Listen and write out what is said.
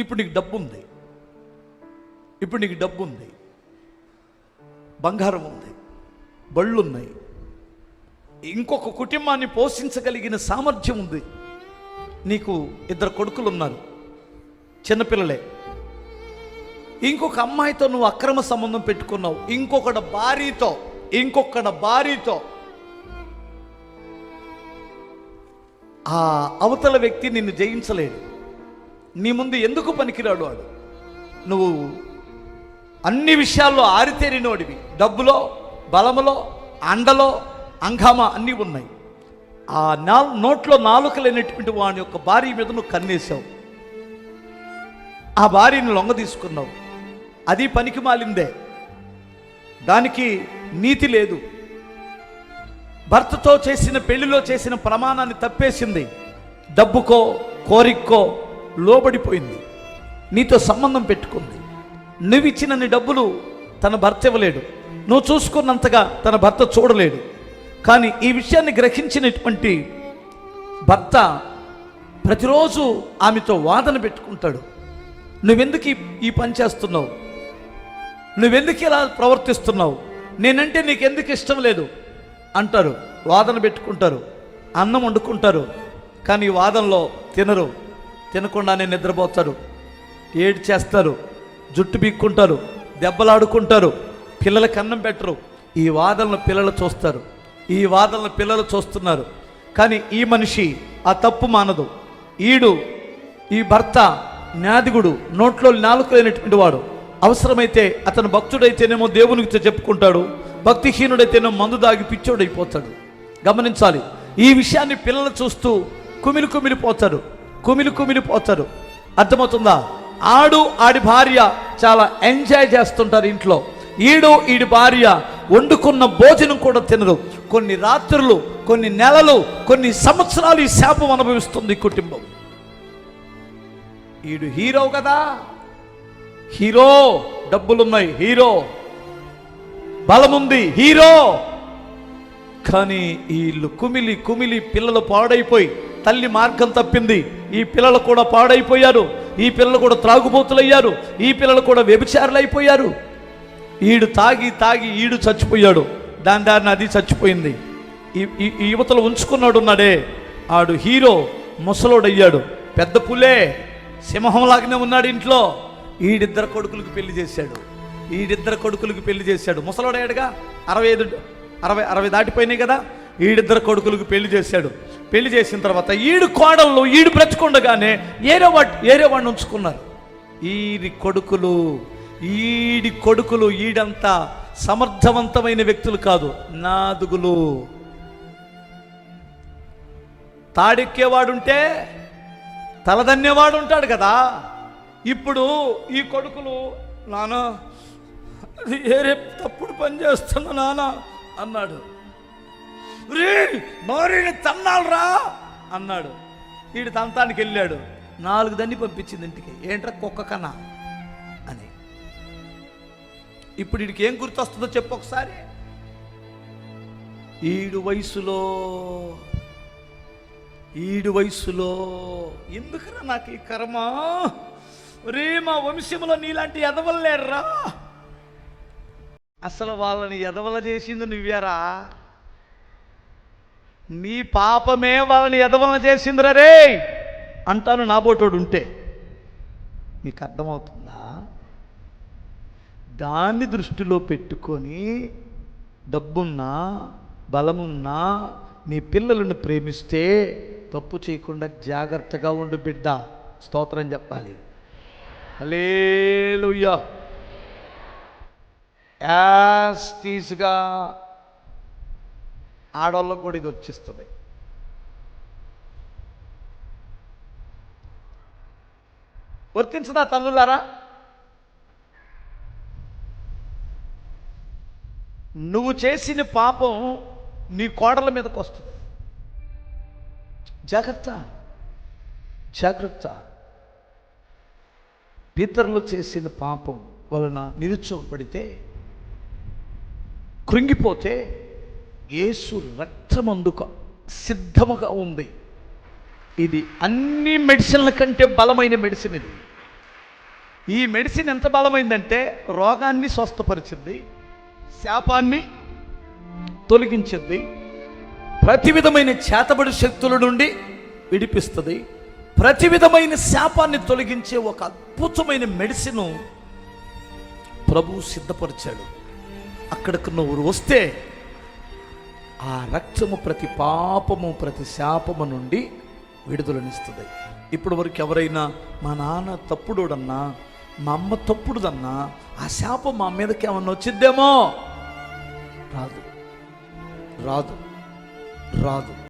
ఇప్పుడు నీకు డబ్బు ఉంది. ఇప్పుడు నీకు డబ్బు ఉంది. బంగారం ఉంది. బళ్ళు ఉన్నాయి. ఇంకొక కుటుంబాన్ని పోషించగలిగిన సామర్థ్యం ఉంది. నీకు ఇద్దరు కొడుకులు ఉన్నారు. చిన్నపిల్లలే. ఇంకొక అమ్మాయితో నువ్వు అక్రమ సంబంధం పెట్టుకున్నావు. ఇంకొకడ భార్యతో ఇంకొకడ భార్యతో. ఆ అవతల వ్యక్తి నిన్ను జయించలేడు. నీ ముందు ఎందుకు పనికిరాడు వాడు? నువ్వు అన్ని విషయాల్లో ఆరితేరినోడివి. డబ్బులో బలములో అండలో అంగామా అన్నీ ఉన్నాయి. ఆ నా నోట్లో నాలుక లేనటువంటి వాని యొక్క భార్య మీద నువ్వు కన్నేశావు. ఆ భార్యను లొంగ తీసుకున్నావు. అది పనికి మాలిందే. దానికి నీతి లేదు. భర్తతో చేసిన పెళ్ళిలో చేసిన ప్రమాణాన్ని తప్పేసింది. డబ్బుకో కోరిక్కో లోబడిపోయింది. నీతో సంబంధం పెట్టుకుంది. నువ్వు ఇచ్చినన్ని డబ్బులు తన భర్త ఇవ్వలేడు. నువ్వు చూసుకున్నంతగా తన భర్త చూడలేడు. కానీ ఈ విషయాన్ని గ్రహించినటువంటి భర్త ప్రతిరోజు ఆమెతో వాదన పెట్టుకుంటాడు. నువ్వెందుకు ఈ- పని చేస్తున్నావు? నువ్వెందుకు ఇలా ప్రవర్తిస్తున్నావు? నేనంటే నీకు ఎందుకు ఇష్టం లేదు? అంటారు. వాదన పెట్టుకుంటారు. అన్నం వండుకుంటారు. కానీ వాదనలో తినరు. తినకుండానే నిద్రపోతారు. ఏడు చేస్తారు జుట్టు పీక్కుంటారు. దెబ్బలాడుకుంటారు. పిల్లలకి అన్నం పెట్టరు. ఈ వాదనలు పిల్లలు చూస్తారు. ఈ వాదనలు పిల్లలు చూస్తున్నారు. కానీ ఈ మనిషి ఆ తప్పు మానదు. ఈడు ఈ భర్త న్యాదిగుడు నోట్లో నాలుకలేనటువంటి వాడు. అవసరమైతే అతను భక్తుడైతేనేమో దేవునికి చెప్పుకుంటాడు. భక్తిహీనుడైతేనేమో మందు దాగి పిచ్చోడైపోతాడు. గమనించాలి. ఈ విషయాన్ని పిల్లలు చూస్తూ కుమిలి కుమిలిపోతారు. కుమిలి కుమిలిపోతారు అర్థమవుతుందా? ఆడు ఆడి భార్య చాలా ఎంజాయ్ చేస్తుంటారు ఇంట్లో. ఈడు ఈడి భార్య వండుకున్న భోజనం కూడా తినరు. కొన్ని రాత్రులు కొన్ని నెలలు కొన్ని సంవత్సరాలు ఈ శాపం అనుభవిస్తుంది కుటుంబం. ఈడు హీరో కదా. హీరో డబ్బులున్నాయి హీరో. బలముంది హీరో. కానీ వీళ్ళు కుమిలి కుమిలి పిల్లలు పాడైపోయి తల్లి మార్గం తప్పింది. ఈ పిల్లలు కూడా పాడైపోయారు. ఈ పిల్లలు కూడా త్రాగుబోతులయ్యారు. ఈ పిల్లలు కూడా వ్యభిచారులు అయిపోయారు ఈడు తాగి తాగి ఈడు చచ్చిపోయాడు. దాని దారిని అది చచ్చిపోయింది. ఈ ఈ- ఈ యువతలు ఉంచుకున్నాడు ఉన్నాడే. ఆడు హీరో ముసలోడయ్యాడు. పెద్ద పులే సింహంలాగానే ఉన్నాడు ఇంట్లో. ఈడిద్దరు కొడుకులకు పెళ్ళి చేశాడు. ఈడిద్దరు కొడుకులకు పెళ్ళి చేశాడు. ముసలోడయ్యాడుగా? అరవై ఐదు అరవై అరవై దాటిపోయినాయి కదా? ఈడిద్దరు కొడుకులకు పెళ్ళి చేశాడు. పెళ్ళి చేసిన తర్వాత ఈడు కోడళ్ళు ఈడు బ్రతుకుండగానే ఏరే వాడు ఏరే వాడిని ఉంచుకున్నారు. ఈడి కొడుకులు ఈడి కొడుకులు ఈడంతా సమర్థవంతమైన వ్యక్తులు కాదు నాదుగులు. తాడెక్కేవాడుంటే తలదన్నేవాడు ఉంటాడు కదా. ఇప్పుడు ఈ కొడుకులు నాన్న అది ఏరే తప్పుడు పని చేస్తున్నా నాన్న అన్నాడు. రే భార్యని తన్నాలరా అన్నాడు. వీడు తంతానికి వెళ్ళాడు. నాలుగు దన్ని పంపించింది ఇంటికి. ఏంట్రా కుక్క కన్నా? అని. ఇప్పుడు వీడికి ఏం గుర్తొస్తుందో చెప్పు ఒకసారి. ఈడు వయసులో ఈడు వయసులో ఎందుకురా నాకు ఈ కర్మ? రే మా వంశంలో నీలాంటి ఎదవలు లేరురా. అసలు వాళ్ళని ఎదవల చేసింది నువ్వేరా? నీ పాపమే వాళ్ళని ఎదవల చేసిందిరా రే అంటాను నాబోటోడు ఉంటే. మీకు అర్థమవుతుందా? దాన్ని దృష్టిలో పెట్టుకొని డబ్బున్నా బలమున్నా నీ పిల్లలను ప్రేమిస్తే తప్పు చేయకుండా జాగ్రత్తగా ఉండు బిడ్డ. స్తోత్రం చెప్పాలి. హల్లెలూయా. యాస్తీస్గా ఆడవాళ్ళకు కూడా ఇది వచ్చిస్తుంది. వర్తించదా తల్లులారా? నువ్వు చేసిన పాపం నీ కోడల మీదకి వస్తుంది. జాగ్రత్త జాగ్రత్త. పితరులు చేసిన పాపం వలన నిరుత్సవపడితే కృంగిపోతే యేసు రక్తమందుక సిద్ధముగా ఉంది. ఇది అన్ని మెడిసిన్ల కంటే బలమైన మెడిసిన్ ఇది. ఈ మెడిసిన్ ఎంత బలమైందంటే రోగాన్ని స్వస్థపరిచింది శాపాన్ని తొలగించింది ప్రతి విధమైన చేతబడి శక్తుల నుండి విడిపిస్తుంది ప్రతి విధమైన శాపాన్ని తొలగించే ఒక అద్భుతమైన మెడిసిన్ ప్రభువు సిద్ధపరిచాడు. అక్కడికి నువ్వు వస్తే ఆ రక్తము ప్రతి పాపము ప్రతి శాపము నుండి విడుదలనిస్తుంది. ఇప్పటి వరకు ఎవరైనా మా నాన్న తప్పుడోడన్నా మా అమ్మ తప్పుడుదన్నా ఆ శాపం మా మీదకి ఏమన్నా వచ్చిద్దేమో? రాదు. రాదు. రాదు.